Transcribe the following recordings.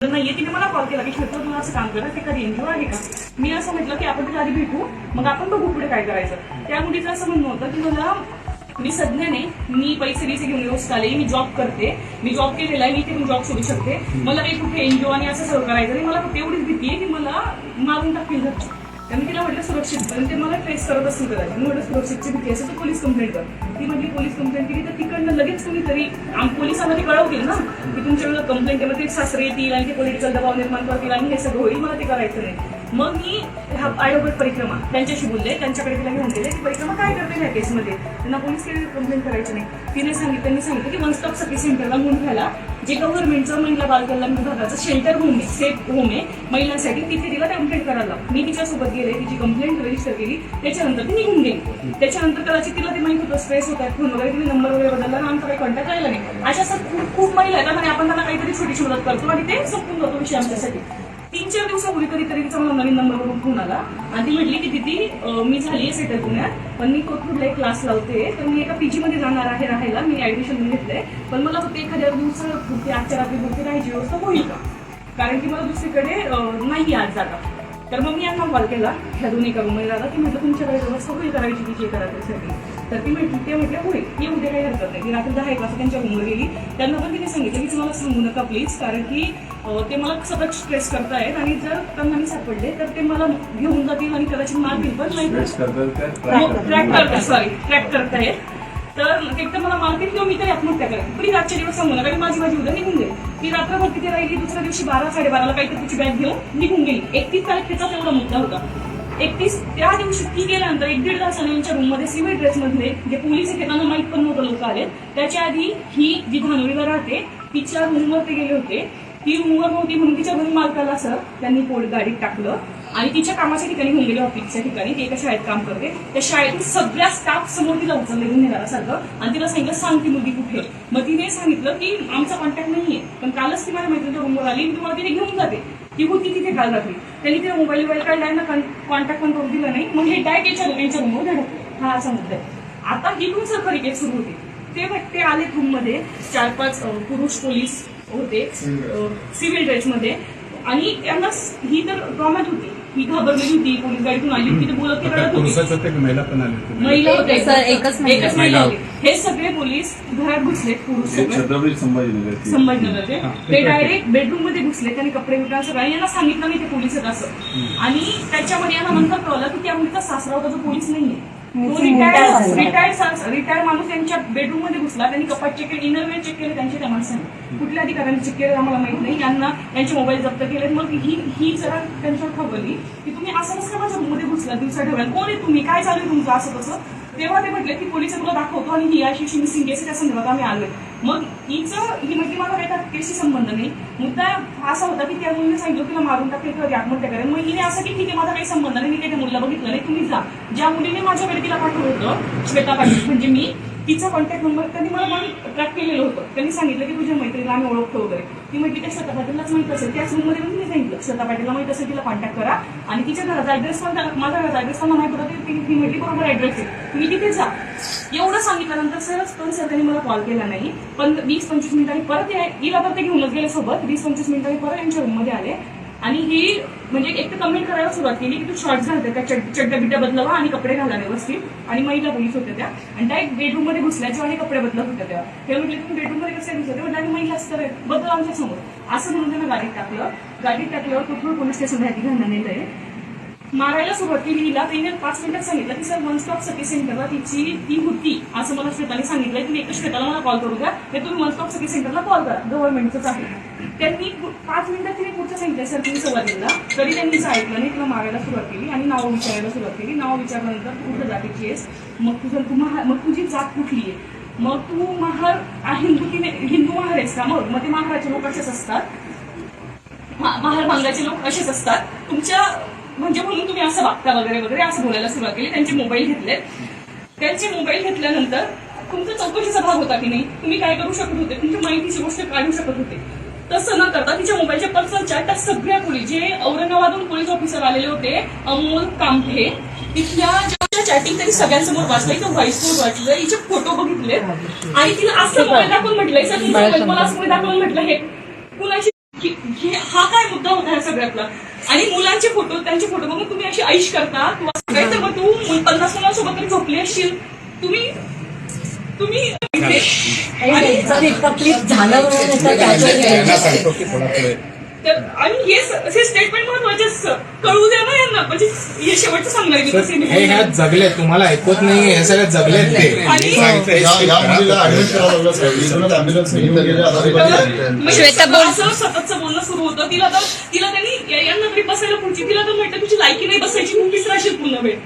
नाहीये तिने मला कॉल केला की श्वेता तुला असं काम करा ते कधी एनजीओ आहे का? मी असं म्हटलं की आपण त्याच्या आधी भेटू मग आपण बघू पुढे काय करायचं. त्या मुलीचं असं म्हणणं होतं की मला मी संज्ञाने मी पैसे बिसे घेऊन व्यवस्थित आले मी जॉब करते मी जॉब केलेला आहे मी ते जॉब सोडू शकते. मला काही कुठे एनजीओ आणि असं सगळं करायचं नाही मला फक्त एवढीच भीती आहे की मला मारून टाकतील घरचे त्यांनी तिला म्हटलं सुरक्षित कारण ते मला फेस करत असतील कदाचित. मी म्हटलं सुरक्षितची भीती असेल तर पोलीस कंप्लेंट कर. ती म्हटली पोलीस कंप्लेंट केली तर तिकडनं लगेच तुम्ही आम पोलिसांना ते कळवतील ना. की तुमच्याकडे कंप्लेंट केलं ते सासरे येतील आणि ते पॉलिटिकल दबाव निर्माण करतील आणि हे सगळं होईल मला ते करायचं नाही. मग मी हा आयोगट परिक्रमा त्यांच्याशी बोलले त्यांच्याकडे तिला घेऊन गेले की परिक्रमा काय करते ह्या केसमध्ये त्यांना पोलीस कंप्लेंट करायची नाही. तिने सांगितलं त्यांनी सांगितलं की वन स्टॉप सखी सेंटरला घ्यायला जे गव्हर्नमेंटचं महिला बालकल्याण विभागाचं शेल्टर होम आहे सेफ होम आहे महिलांसाठी तिथे तिला कंप्लेंट करायला मी तिच्यासोबत गेले तिची कंप्लेंट रजिस्टर केली त्याच्यानंतर ती निघून गेली. त्याच्यानंतर कदाचित तिला ते माहीत होतं स्ट्रेस होत फोन वगैरे तिने नंबर वगैरे बदलला आणि आमचा काही कॉन्टॅक्ट राहिला नाही. अशा असं खूप खूप महिला आहेत. आणि आपण त्यांना काहीतरी छोटीशी मदत करतो आणि ते संपून जातो विषय आमच्यासाठी. तीन चार दिवसापूर्वी कधीतरी तिचा मला नवीन नंबर फोन आला. आणि ती म्हटली की दिदी मी झाली आहे सेटल पुण्यात पण मी कोथरूडला एक क्लास लावते तर मी एका पीजी मध्ये जाणार आहे राहायला. मी ऍडमिशन घेतलंय पण मला फक्त एखाद्या दिवसापुरती आजच्या रात्रीपुरती राहायची व्यवस्था होईल का? कारण की मला दुसरीकडे नाही आज जाता तर मग मी यांना कॉल केला. ह्या दोन्ही करून. महिलाला की म्हटलं तुमच्याकडे व्यवस्था होईल करायची तिची करायसाठी तर ती म्हटली ते म्हटलं होईल ये उद्या काही हरकत नाही. ती रात्री दहा एक वाजता त्यांच्या रूमवर गेली. त्यांना पण तिने सांगितलं की तुम्हाला सांगू नका प्लीज कारण की ते मला सतत स्ट्रेस करतायत आणि जर त्यांना मी सापडले तर ते मला घेऊन जातील आणि कदाचित मारतील पण नाही ट्रॅक ट्रॅक करतात. करताय सॉरी ट्रॅक करतायत. तर एक तर मला मारतील किंवा मी तरी आत्महत्या करेन. प्लीज आजच्या दिवस सांगू नका माझी माझी उद्या निघून जाईल. ती रात्रभर तिथे राहिली दुसऱ्या दिवशी बारा साडेबाराला काहीतरी तिची बॅग घेऊन निघून गेली. एकतीस तारखेचा तेवढा मुद्दा होता. एकतीस त्या दिवशी ती गेल्यानंतर एक दीड तासाने यांच्या रूममध्ये सिव्हिल ड्रेस मध्ये जे पोलीस आहेत त्यांना माहीत पण नव्हतं लोक आले त्याच्या आधी ही जी धानोळीला राहते तिच्या रूमवर ते गेले होते. ती रूमवर होती म्हणून तिच्या घरी मालकाला असं त्यांनी पोट गाडीत टाकलं. आणि तिच्या कामाच्या ठिकाणी गेले ऑफिसच्या ठिकाणी ती एका शाळेत काम करते. त्या शाळेतून सगळ्या स्टाफ समोर तिला उचलले घेऊन येणार सारखं. आणि तिला सांगितलं सांग ती मुलगी कुठे? आहे?" मग तिने सांगितलं की आमचा कॉन्टॅक्ट नाहीये. पण कालच ती माझ्या मैत्रिणीच्या रूमवर आली मी तुम्हाला तिथे घेऊन जाते. ती होती तिथे काल रात्री. त्यांनी तिला मोबाईल मोबाईल काढला ना कॉन्टॅक्ट पण करून दिला नाही. मग हे डायरेक्ट याच्या यांच्या रूमवर धडकले. हा असा मुद्दा आहे. आता इथून सरकारी केस सुरू होती. ते ते आले रूममध्ये चार पाच पुरुष पोलीस होते सिव्हिल ड्रेस. मध्ये आणि त्यांना ही तर ट्रॉमॅट होती. ही घाबरलेली होती. पोलीस गाडीतून आली होती. ते बोलत ते रडत होती. पुरुषच होते की महिला पण आली होती. महिला होते सर, एकच महिला. एकच महिला होती. हे सगळे पोलीस घरात घुसले पुरुष हे सगळे. छत्रपती संभाजीनगर संभाजीनगरचे हा. ते डायरेक्ट बेडरूममध्ये घुसले त्यांनी कपडे बिपडे असं काही यांना सांगितलं नाही ते पोलीस आहेत असं. आणि त्याच्यामध्ये यांना नंतर कळलं की त्या मुलीचा सासरा होता जो पोलीस नाहीये. रिटायर्ड माणूस त्यांच्या बेडरूममध्ये घुसला. त्यांनी कपाट चेक केले इनरवेअर चेक केले त्यांच्या त्या माणसाने. कुठल्या अधिकाऱ्यांनी चेक केलं आम्हाला माहीत नाही. यांना त्यांचे मोबाईल जप्त केले मग ही ही जरा त्यांच्यावर खबरली की तुम्ही असं कसं माझ्या रूममध्ये घुसला? दिवसा ठेवायला कोण आहे तुम्ही? काय चालू आहे तुमचं असं तसं तेव्हा ते म्हटले की पोलीस तुला दाखवतो आणि ही अशी शिंग मिसिंग केस त्या संदर्भात आम्ही आलोय. मग हिचं ही म्हटली मला काही त्याशी संबंध नाही. मुद्दा असा होता की त्या मुलीने सांगितलं तिला मारून टाकेल किंवा आत्महत्या करेल. मग हिने असं की ठीक आहे माझा काही संबंध नाही मी काही त्या मुलीला बघितलं नाही तुम्ही जा. ज्या मुलीने माझ्याकडे तिला पाठवलं होतं श्वेता पाटील म्हणजे मी तिचा कॉन्टॅक्ट नंबर त्यांनी मला पण ट्रॅक केलेलं होतं. त्यांनी सांगितलं की तुझ्या मैत्रीला आम्ही ओळखतो वगैरे. ती म्हटली त्या श्वेता पाटीललाच माहीत असेल. त्याच रूममध्ये पण मी सांगितलं श्वेता पाटीलला माहीत असेल तिला कॉन्टॅक्ट करा. आणि तिच्या घराचा ऍड्रेस पण त्याला- घराचा ऍड्रेस पण माहीत होता ती म्हटली बरोबर ऍड्रेस आहे. मी तिथे जा. एवढं सांगितल्यानंतर सरच पण सर त्यांनी मला कॉल केला नाही. पण वीस पंचवीस मिनिटांनी परत येईल हिला तर ते घेऊनच गेले सोबत. वीस पंचवीस मिनिटांनी परत यांच्या रूममध्ये आले. आणि ही म्हणजे एक तर कमेंट करायला सुरुवात केली की तू शॉर्ट घालते त्या चड्डा चड्ड्या बिड्ड्या आणि कपडे घाला व्यवस्थित. आणि महिला पोलीस होत्या त्या. आणि डायरेक्ट बेडरूममध्ये घुसल्याच्या आणि कपडे बदलत होत्या त्या. हे म्हटलं तुम्ही बेडरूममध्ये कसे घुसले म्हणजे आणि महिला असतं बदल आमच्यासमोर असं म्हणून त्यांना गाडीत टाकलं. गाडीत टाकल्यावर कुठून पोलीस स्टेशन ह्या घालण्यात नेलंय. मारायला सुरुवात केली हिला तिने पाच मिनिटात सांगितलं की सर वन स्टॉप सखी सेंटरला तिची ती होती. असं मला श्वेताने सांगितलं तुम्ही एकच श्वेताला मला कॉल करू द्या. ते तुम्ही वन स्टॉप सखी सेंटरला कॉल करा. गव्हर्नमेंटचंच आहे. त्यांनी पाच मिनिटात तिने पुढचं सांगितलं सर तुम्ही संवाद दिला तरी त्यांनी ऐकलं नाही. तिला मारायला सुरुवात केली आणि नाव विचारायला सुरुवात केली. नाव विचारल्यानंतर तू कुठं जातीची आहेस? मग तुझं तू महा मग तुझी जात कुठली आहे? मग तू महार हिंदू की नाही- हिंदू महार आहेस का? मग मग ते महाराचे लोक असेच असतात. महार भांगाचे लोक असेच असतात. तुमच्या म्हणजे म्हणून तुम्ही असं वागता वगैरे वगैरे असं बोलायला सुरुवात केली. त्यांचे मोबाईल घेतले त्यांचे मोबाईल घेतल्यानंतर तुमचा चौकशीचा भाग होता की नाही? तुम्ही काय करू शकत होते? तुमच्या माहितीची गोष्ट काढू शकत होते. तसं न करता तिच्या मोबाईलच्या पर्सनल चॅट त्या सगळ्या पोलीस जे औरंगाबादहून पोलीस ऑफिसर आलेले होते अमोल कांभे तिथल्या ज्या चॅटिंग त्यांनी सगळ्यांसमोर वाचलं इथं व्हॉइस नोट वाचलं हिचे फोटो बघितले आणि तिला असं मोबाईल दाखवून मोबाईल मला असं दाखवून म्हटलं हे कुणाशी हे हा काय मुद्दा होता ह्या सगळ्यातला? आणि मुलांचे फोटो त्यांचे फोटो बघून तुम्ही अशी ऐश करता किंवा काही तर मग तू पन्नास मुलांसोबत तरी झोपली असशील तुम्ही तुम्ही झालं तर- आणि हे हे स्टेटमेंट महत्त्वाचे कळू द्या ना यांना. म्हणजे हे शेवटचं सांगणार हे जगले तुम्हाला ऐकवत नाही हे सगळे जगलेत ते. आणि सांगितलं या या मुलीला ऍडमिट करावं लागलं साहेब इथूनच ऍम्ब्युलन्स घेऊन गेले आजारी पडले म्हणजे सततचं बोलणं सुरू होतं. तिला तर तिला त्यांनी यांना तरी बसायला पुढची तिला तर म्हटलं तुझी लायकी नाही बसायची तू तीच राहशील पूर्ण वेळ.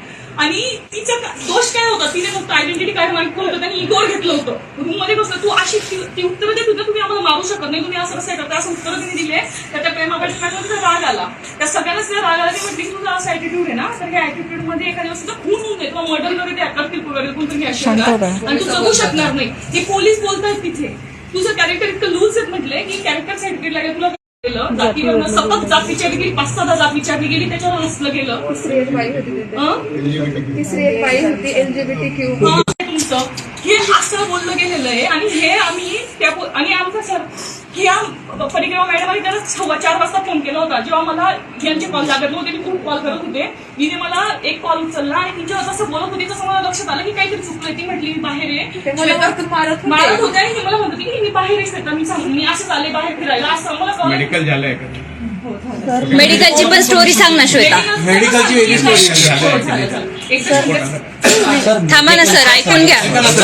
आणि तिचा दोष काय होता? तिने फक्त आयडेंटिटी कार्ड मागितलं होतं त्यांनी इगोर घेतलं होतं. रूममध्ये बसलं. तू अशी ती- उत्तरं देत होती तुम्ही आम्हाला मारू शकत नाही. तुम्ही असं कसं करता असं उत्तरं तिने दिले तर त्या प्रेमाकडे राग आला. त्या सगळ्यांनाच त्या राग आला. ती म्हटली तुझा असा ऍटिट्यूड आहे ना तर ह्या ऍटिट्यूडमध्ये एखाद्या वस्तूचा खून होऊन किंवा मर्डर वगैरे ते करतील वगैरे कोणतरी अशी. आणि तू जगू शकणार नाही. हे पोलीस बोलतायत तिथे. तुझं कॅरेक्टर इतकं लूज आहेत म्हटलंय की कॅरेक्टर सर्टिफिकेट लागेल तुला. जातीवरनं सतत जात विचारली गेली पाच सहा जात विचारली गेली त्याच्यावर हसलं गेलं. तिसरी एक बाई होती तिथे. हं? तिसरी एक बाई होती एलजीबीटी क्यू. हं, तुमचं. हे असं बोललं गेलेलं आहे आणि हे आम्ही त्या आणि आमचं सर की या परिक्रमा मॅडमांनी त्याला सव्वा चार वाजता फोन केला होता. जेव्हा मला यांचे कॉल लागत नव्हते मी खूप कॉल करत होते. तिने मला एक कॉल उचलला आणि तिच्या जसं बोलत होती तसं मला लक्षात आलं की काहीतरी चुकलंय. ती म्हटली मी बाहेर ते आहे मारत होते. मारत होते आणि ती मला म्हणत होती की मी बाहेर आहे मी सांगून मी असं चालले बाहेर फिरायला. असं मला कळलं. मेडिकल झालंय का? मेडिकलची पण स्टोरी सांग ना श्वेता. मेडिकलची वेगळी story थांबा ना सर ऐकून घ्या.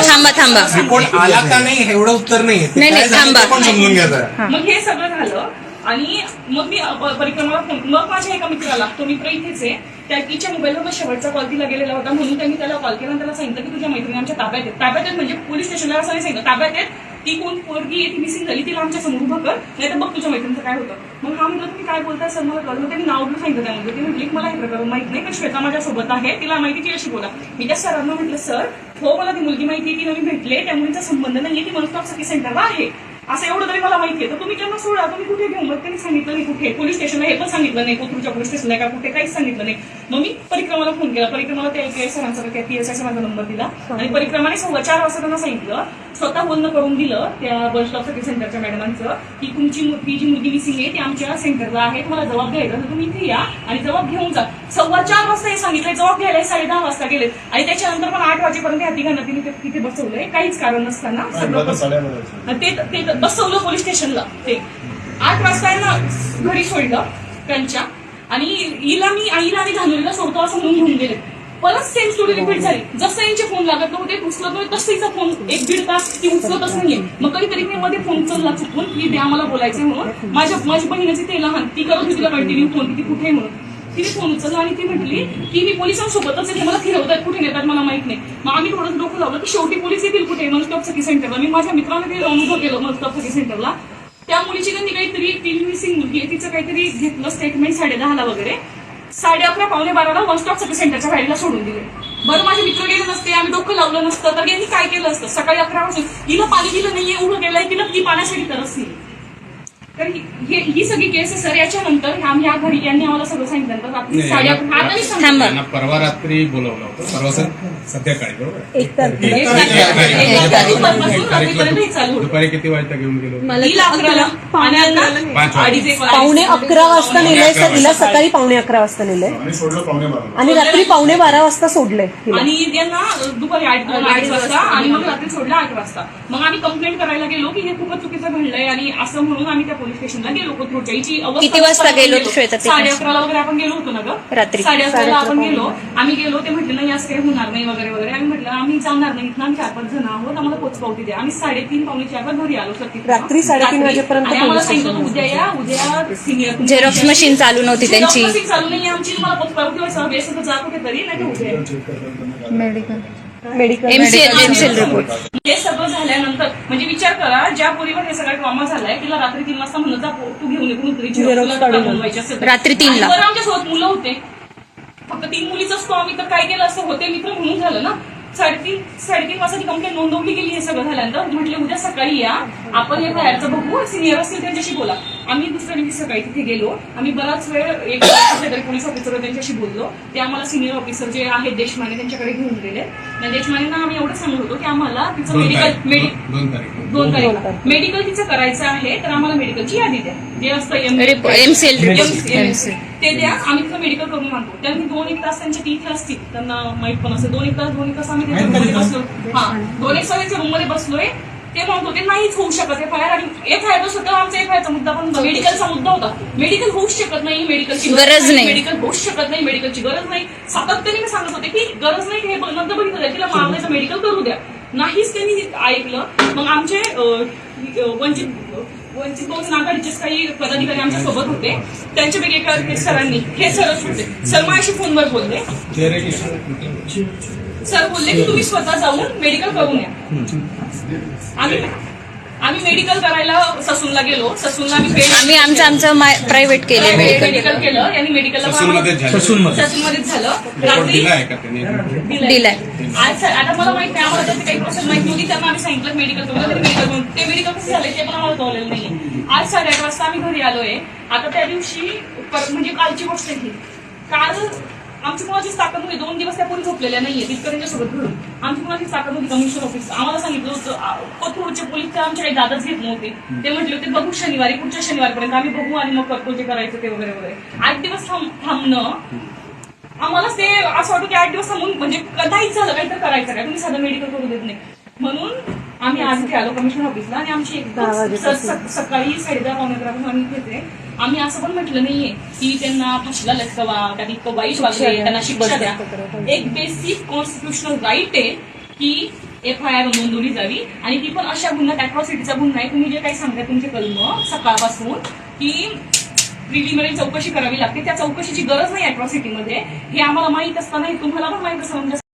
थांबा थांबा. रिपोर्ट आला का नाही एवढं उत्तर नाही नाही, नाही, थांबा. समजून घ्या जरा. मग हे सगळं झालं आणि मग मी परिक्रमाला फोन मग माझ्या एका मित्राला तो मित्र इथेच आहे त्या तिच्या मोबाईलवर मग शेवटचा कॉल तिला गेलेला होता म्हणून त्यांनी त्याला कॉल केला आणि त्याला सांगितलं की तुझ्या मैत्रिणी आमच्या ताब्यात आहेत. ताब्यात आहेत म्हणजे पोलीस स्टेशनला असं नाही सांगितलं ताब्यात आहेत. ती कोण पोरगी आहे ती मिसिंग झाली तिला आमच्यासमोर उभं कर नाही तर बघ तुझ्या मैत्रिणीचं काय होतं? मग हा म्हटलं तुम्ही काय बोलताय सर मला कळलं त्यांनी नाव पण सांगितलं त्यामध्ये ती म्हटली मला हे प्रकार माहीत नाही पण श्वेता माझ्या सोबत आहे तिला माहिती ती अशी बोला. मी त्या सरांना म्हटलं सर हो मला ती मुलगी माहिती आहे ती मी भेटले त्या मुलीचा संबंध नाहीये ती मनस्टॉप सखी सेंटरला आहे. असं एवढं तरी मला माहिती आहे. तर तुम्ही त्यांना सोडा तुम्ही कुठे घेऊन? मग त्यांनी सांगितलं नाही कुठे. पोलीस स्टेशनला हे पण सांगितलं नाही कोथरूडच्या पोलीस स्टेशनला का कुठे काहीच सांगितलं नाही. मग मी परिक्रमाला फोन केला. परिक्रमाला त्या एके सरांचा पी एस माझा नंबर दिला. आणि परिक्रमाने सव्वा चार वाजता त्यांना सांगितलं स्वतः बोलणं करून दिलं त्या बस स्टॉप सखी सेंटरच्या मॅडमांचं की तुमची ती जी मुलगी मिसिंग आहे ती आमच्या सेंटरला आहे तुम्हाला जबाब घ्यायचा तर तुम्ही इथे या आणि जबाब घेऊन जा. सव्वा चार वाजता हे सांगितलं जबाब घ्यायला साडे दहा वाजता गेले आणि त्याच्यानंतर पण आठ वाजेपर्यंत ह्या तिघांना तिने तिथे बसवलंय. काहीच कारण नसताना सगळं ते बसवलं पोलीस स्टेशनला. ते आठ वाजता आहे ना घरी सोडलं त्यांच्या. आणि हिला मी आईला आणि धानुरीला सोडतो असं म्हणून घेऊन गेले परत सेम स्टोरी रिपीट झाली. जसं यांचे फोन लागत नव्हते उचलत तसं हिचा फोन एक दीड तास ती उचलतच नाहीये. मग कधीतरी मी मध्ये फोन उचलला चुकून की ते आम्हाला बोलायचंय म्हणून. माझ्या माझी बहिणीची ते लहान ती करत होती तिला कंटिन्यू फोन की ती कुठे म्हणून. तिने फोन उचलला आणि ती म्हटली की मी पोलिसांसोबतच आहे मला फिरवतात कुठे नेतात मला माहीत नाही. मग आम्ही थोडंसं डोकं लावलं की शेवटी पोलीस येतील कुठे? मनस्टॉप सखी सेंटरला मी माझ्या मित्राने ते अनुभव केलं मनस्टॉप सखी सेंटरला त्या मुलीची त्यांनी काहीतरी ती मिसिंग मुलगी आहे तिचं काहीतरी घेतलं स्टेटमेंट साडे दहाला वगैरे. साडे अकरा पावणे बाराला वन स्टॉप सखी सेंटरच्या गाडीला सोडून दिले. बरं माझे मित्र गेले नसते आम्ही डोकं लावलं नसतं तर यांनी काय केलं असतं? सकाळी अकरा वाजून हिला पाणी दिलं नाहीये उभं केलंय तिला ती पाण्यासाठी तरसली. तर ही ही- सगळी केस आहे सर याच्यानंतर आम्ही ह्या घरी यांनी आम्हाला सगळं सांगितलं. रात्री नाही, साडे अकरा आता मी सांगते. थांबा. त्यांना परवा रात्री बोलवलं होतं. परवा सं- संध्याकाळी बरोबर? आहे? एक तर एक तारीख- एक तारीख- एक तारीखपासून रात्रीपर्यंत हे चालू होतं. दुपारी किती वाजता घेऊन गेलो? हिला अकराला आणि आता पाच वाजता. अडीच एक पावणे अकरा वाजता नेलंय सर. हिला सकाळी पावणे अकरा वाजता नेलंय. आणि सोडलं बारा आणि रात्री पावणे बारा वाजता सोडलंय हिला आणि यांना दुपारी आठ अडीच वाजता आणि मग रात्री सोडलं आठ वाजता. मग आम्ही कंप्लेंट करायला गेलो की हे खूपच चुकीचं घडलंय आणि असं म्हणून आम्ही त्या पोलीस स्टेशनला गेलो कोथरूडच्या हिची अवस्था किती वाजता गेलो. श्वेता ते? साडे अकराला वगैरे आपण गेलो होतो ना ग रात्री. साडे अकराला आपण गेलो आम्ही गेलो ते म्हटलं नाही असं काही होणार नाही वगैरे वगैरे आम्ही म्हटलं आम्ही जाणार नाही इथं आम्ही चार पाच जण आहोत आम्हाला पोचपावती द्या आम्ही साडेतीन पावणे चार घरी आलो सर तिथं. रात्री साडेतीन. वाजेपर्यंत आम्हाला पोलीस सांगितलं होतं, उद्या या उद्या सिनियर झेरॉक्स मशीन चालू नव्हती त्यांची चालू नाही आमची मला पोचपावती व्हायचं जात होते तरी नाही तर उद्या मेडिकल एमसीएल एमसीएल रिपोर्ट हे सगळं झाल्यानंतर म्हणजे विचार करा ज्या पोरीवर हे सगळा ट्रॉमा झालाय तिला रात्री तीन वाजता म्हणत जा तू घेऊन येऊन तरी Xerox काढून. बनवायची असेल. रात्री तीनला. आणि बरं आमच्यासोबत मुलं होते फक्त तीन मुलीच असतो आम्ही तर काय केलं असं होते मित्र म्हणून झालं ना साडेतीन साडेतीन वाजता ती कंप्लेंट नोंदवली गेली हे सगळं झाल्यानंतर म्हटले उद्या सकाळी या आपण हे बाहेरचं बघू सिनियर असतील त्यांच्याशी बोला. आम्ही दुसऱ्या दिवशी सकाळी तिथे गेलो. आम्ही बराच वेळ एक तरी पोलीस ऑफिसर त्यांच्याशी बोललो. ते आम्हाला सिनियर ऑफिसर जे आहेत देशमाने त्यांच्याकडे घेऊन गेले. देशमानेंना आम्ही एवढं सांगत होतो की आम्हाला तिचं दोन मेडिकल दोन तारीख. मेडिकल तिचं करायचं आहे तर आम्हाला मेडिकलची यादी द्या. जे असतं. MCL. ते द्या. आम्ही तिथं मेडिकल करून आणतो. त्यांनी दोन एक तास त्यांच्या तिथे असतील. त्यांना माहीत पण असेल. दोन एक तास दोन एक तास आम्ही त्यांच्या रूममध्ये बसलो. हा. दोन एक तास त्यांच्या रूममध्ये बसलोय. ते म्हणत होते नाहीच होऊ शकत एफ आय आर आणि एफ आय आर सुद्धा आमचा एफ आय आरचा मुद्दा पण मेडिकलचा मुद्दा होता. मेडिकल होऊच शकत नाही मेडिकलची गरज नाही. मेडिकल होऊच शकत नाही मेडिकलची गरज नाही. सातत्याने मी सांगत होते की गरज नाही हे नंतर बघितलं तिला मागण्याचं मेडिकल करू द्या. नाहीच त्यांनी ऐकलं. मग आमचे वंचित वंचित बहुजन आघाडीचेच काही पदाधिकारी आमच्यासोबत होते. त्यांच्यापैकी एका एक सरांनी हे सरच होते. सर माझ्याशी फोनवर बोलले. सर बोलले की तुम्ही स्वतः जाऊन मेडिकल करून या. आम्ही आम्ही मेडिकल करायला ससूनला गेलो. ससूनला आम्ही पेड आम्ही आमचं आमचं प्रायव्हेट केले मेडिकल मेडिकल केलं. आणि मेडिकलला ससूनमध्येच झालं. दिलाय. आज सर आता मला माहीत नाही. आम्हाला त्याची काही प्रोसेस माहीत नव्हती त्यांना आम्ही सांगितलं मेडिकल करून मेडिकल करून ते मेडिकल कसं झालं ते पण आम्हाला कळलेलं नाहीये. आज साडेआठ वाजता आम्ही घरी आलोय. आता त्या दिवशी पर- म्हणजे कालची गोष्ट आहे ही. काल आमची कुणाचीच ताकद नव्हती दोन दिवस त्या पोरी झोपलेल्या नाहीये तितकं त्यांच्यासोबत घडून. आमची कुणाचीच ताकद नव्हती कमिशनर ऑफिस आम्हाला सांगितलं होतं कोथरूडचे पोलीस तर आमच्या काही दादच घेत नव्हते ते म्हटले होते बघू शनिवारी पुढच्या शनिवारपर्यंत आम्ही बघू आणि मग करतो जे करायचं ते वगैरे वगैरे. आठ दिवस थांब थांबणं आम्हाला ते असं वाटतं की आठ दिवस थांबून म्हणजे काहीच झालं काही तर करायचं काय तुम्ही साधं मेडिकल करू देत नाही. म्हणून आम्ही आज इथे आलो कमिशनर ऑफिसला आणि आमची स- सकाळी साडेदहा पावणे आम्ही आहे आम्ही असं पण म्हटलं नाहीये की त्यांना फाशीला लटकवा त्यांनी इतकं वाईट वागले. त्यांना शिक्षा द्या. एक बेसिक कॉन्स्टिट्युशनल राईट आहे की एफ आय आर नोंदवली जावी आणि ती पण अशा गुन्ह्यात अॅट्रॉसिटीचा गुन्हा आहे तुम्ही जे काही सांगताय तुमचे कलम सकाळपासून की प्रिलिमिनरी चौकशी करावी लागते त्या चौकशीची गरज नाही अॅट्रॉसिटीमध्ये हे आम्हाला माहीत असताना तुम्हाला पण माहीत असताना म्हणजे